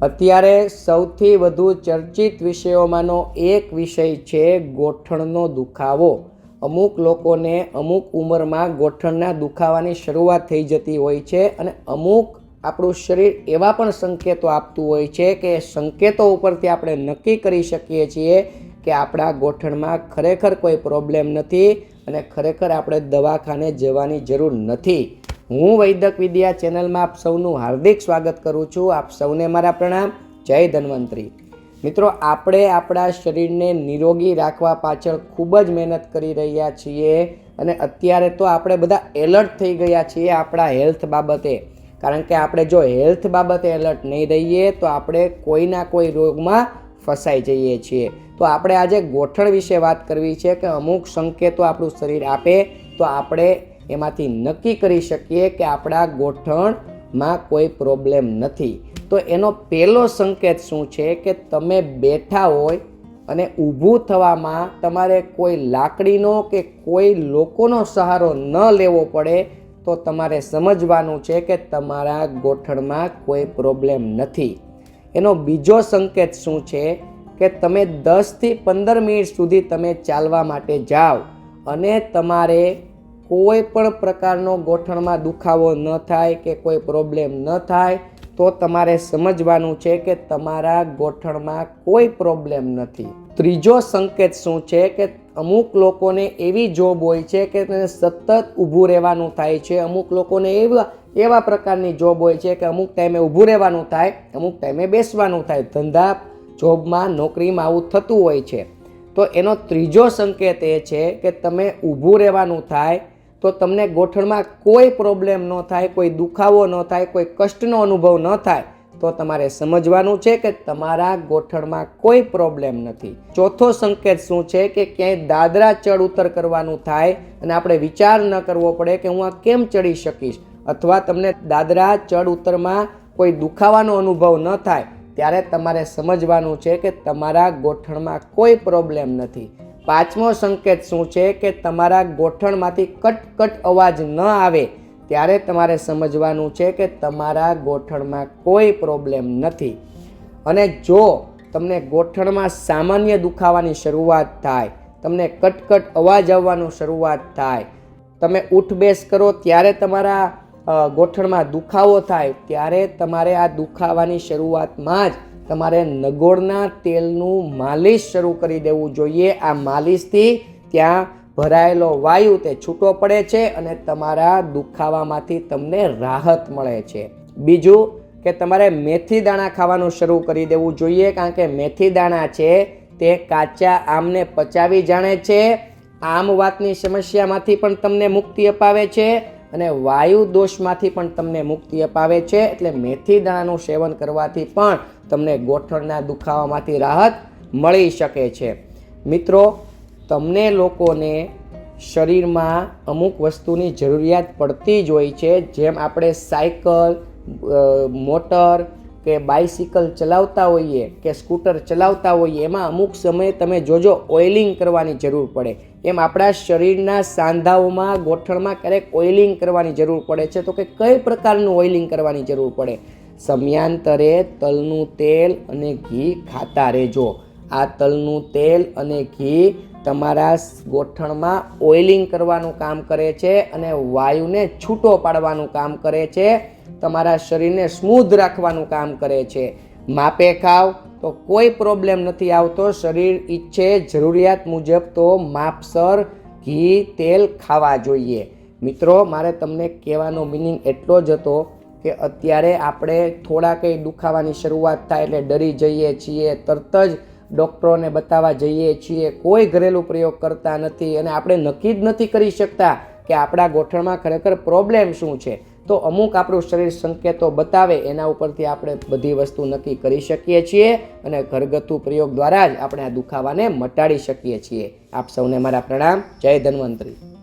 અત્યારે સૌથી વધુ ચર્ચિત વિષયોમાંનો એક વિષય છે ગોઠણનો દુખાવો. અમુક લોકોને અમુક ઉંમરમાં ગોઠણના દુખાવાની શરૂઆત થઈ જતી હોય છે અને અમુક આપણું શરીર એવા પણ સંકેતો આપતું હોય છે કે સંકેતો ઉપરથી આપણે નક્કી કરી શકીએ છીએ કે આપણા ગોઠણમાં ખરેખર કોઈ પ્રોબ્લેમ નથી અને ખરેખર આપણે દવાખાને જવાની જરૂર નથી. હું વૈદક વિદ્યા ચેનલમાં આપ સૌનું હાર્દિક સ્વાગત કરું છું. આપ સૌને મારા પ્રણામ. જય ધન્વંતરી. મિત્રો, આપણે આપણા શરીરને નિરોગી રાખવા પાછળ ખૂબ જ મહેનત કરી રહ્યા છીએ અને અત્યારે તો આપણે બધા એલર્ટ થઈ ગયા છીએ આપણા હેલ્થ બાબતે. કારણ કે આપણે જો હેલ્થ બાબતે એલર્ટ નહીં રહીએ તો આપણે કોઈના કોઈ રોગમાં ફસાઈ જઈએ છીએ. તો આપણે આજે ગોઠણ વિશે વાત કરવી છે કે અમુક સંકેતો આપણું શરીર આપે તો આપણે એમાંથી નક્કી કરી શકીએ કે આપણા ગોઠણમાં કોઈ પ્રોબ્લેમ નથી. તો એનો પહેલો સંકેત શું છે કે તમે બેઠા હોય અને ઊભું થવામાં તમારે કોઈ લાકડીનો કે કોઈ લોકોનો સહારો ન લેવો પડે, તો તમારે સમજવાનું છે કે તમારા ગોઠણમાં કોઈ પ્રોબ્લેમ નથી. એનો બીજો સંકેત શું છે કે તમે દસથી પંદર મિનિટ સુધી તમે ચાલવા માટે જાઓ અને તમારે કોઈ પણ પ્રકારનો ગોઠણમાં દુખાવો ન થાય કે કોઈ પ્રોબ્લેમ ન થાય, તો તમારે સમજવાનું છે કે તમારા ગોઠણમાં કોઈ પ્રોબ્લેમ નથી. ત્રીજો સંકેત શું છે કે અમુક લોકોને એવી જોબ હોય છે કે તેને સતત ઊભું રહેવાનું થાય છે. અમુક લોકોને એવા એવા પ્રકારની જોબ હોય છે કે અમુક ટાઈમે ઊભું રહેવાનું થાય, અમુક ટાઈમે બેસવાનું થાય. ધંધા જોબમાં નોકરીમાં આવું થતું હોય છે. તો એનો ત્રીજો સંકેત એ છે કે તમે ઊભું રહેવાનું થાય તો તમને ગોઠણમાં કોઈ પ્રોબ્લેમ ન થાય, કોઈ દુખાવો ન થાય, કોઈ કષ્ટનો અનુભવ ન થાય, તો તમારે સમજવાનું છે કે તમારા ગોઠણમાં કોઈ પ્રોબ્લેમ નથી. ચોથો સંકેત શું છે કે ક્યાંય દાદરા ચડ ઉતર કરવાનું થાય અને આપણે વિચાર ન કરવો પડે કે હું આ કેમ ચડી શકીશ, અથવા તમને દાદરા ચડ ઉતરમાં કોઈ દુખાવાનો અનુભવ ન થાય, ત્યારે તમારે સમજવાનું છે કે તમારા ગોઠણમાં કોઈ પ્રોબ્લેમ નથી. પાંચમો સંકેત શું છે કે તમારા ગોઠણમાંથી કટ કટ અવાજ ન આવે ત્યારે તમારે સમજવાનું છે કે તમારા ગોઠણમાં કોઈ પ્રોબ્લેમ નથી. અને જો તમને ગોઠણમાં સામાન્ય દુખાવાની શરૂઆત થાય, તમને કટકટ અવાજ આવવાનું શરૂઆત થાય, તમે ઉઠબેસ કરો ત્યારે તમારા ગોઠણમાં દુખાવો થાય, ત્યારે તમારે આ દુખાવાની શરૂઆતમાં જ તમારે નગોળના તેલનું માલિશ શરૂ કરી દેવું જોઈએ. આ માલિશથી ત્યાં ભરાયેલો વાયુ તે છૂટો પડે છે અને તમારા દુખાવામાંથી તમને રાહત મળે છે. બીજું કે તમારે મેથી દાણા ખાવાનું શરૂ કરી દેવું જોઈએ કારણ કે મેથી દાણા છે તે કાચા આમને પચાવી જાણે છે. આમ વાતની સમસ્યામાંથી પણ તમને મુક્તિ અપાવે છે. અને વાયુ દોષમાંથી પણ તમને મુક્તિ અપાવે છે. એટલે મેથી દાણાનું સેવન કરવાથી પણ તમને ગોઠણના દુખાવામાંથી રાહત મળી શકે છે. મિત્રો, તમને લોકોને શરીરમાં અમુક વસ્તુની જરૂરિયાત પડતી જ હોય છે. જેમ આપણે સાયકલ મોટર કે બાઇસિકલ ચલાવતા હોઈએ કે સ્કૂટર ચલાવતા હોઈએ, એમાં અમુક સમયે તમે જોજો ઓઇલિંગ કરવાની જરૂર પડે. એમ આપણા શરીરના સાંધાઓમાં, ગોઠણમાં ક્યારેક ઓઇલિંગ કરવાની જરૂર પડે છે. તો કે કઈ પ્રકારનું ઓઇલિંગ કરવાની જરૂર પડે? સમયાંતરે તલનું તેલ અને ઘી ખાતા રહેજો. આ તલનું તેલ અને ઘી તમારા ગોઠણમાં ઓઇલિંગ કરવાનું કામ કરે છે અને વાયુને છૂટો પાડવાનું કામ કરે છે. તમારા શરીરને સ્મૂધ રાખવાનું કામ કરે છે. માપે ખાવ તો કોઈ પ્રોબ્લેમ નથી આવતો. શરીર ઈચ્છે જરૂરિયાત મુજબ તો માપસર, ઘી, તેલ ખાવા જોઈએ. મિત્રો, મારે તમને કહેવાનો મિનિંગ એટલો જ હતો કે અત્યારે આપણે થોડા કંઈ દુખાવાની શરૂઆત થાય એટલે ડરી જઈએ છીએ, તરત જ ડૉક્ટરોને બતાવવા જઈએ છીએ, કોઈ ઘરેલું પ્રયોગ કરતા નથી અને આપણે નક્કી જ નથી કરી શકતા કે આપણા ગોઠણમાં ખરેખર પ્રોબ્લેમ શું છે. તો અમુક આપણું શરીર સંકેતો બતાવે, એના ઉપરથી આપણે બધી વસ્તુ નક્કી કરી શકીએ છીએ અને ઘરગથ્થુ પ્રયોગ દ્વારા જ આપણે આ દુખાવાને મટાડી શકીએ છીએ. આપ સૌને મારા પ્રણામ. જય ધન્વંતરી.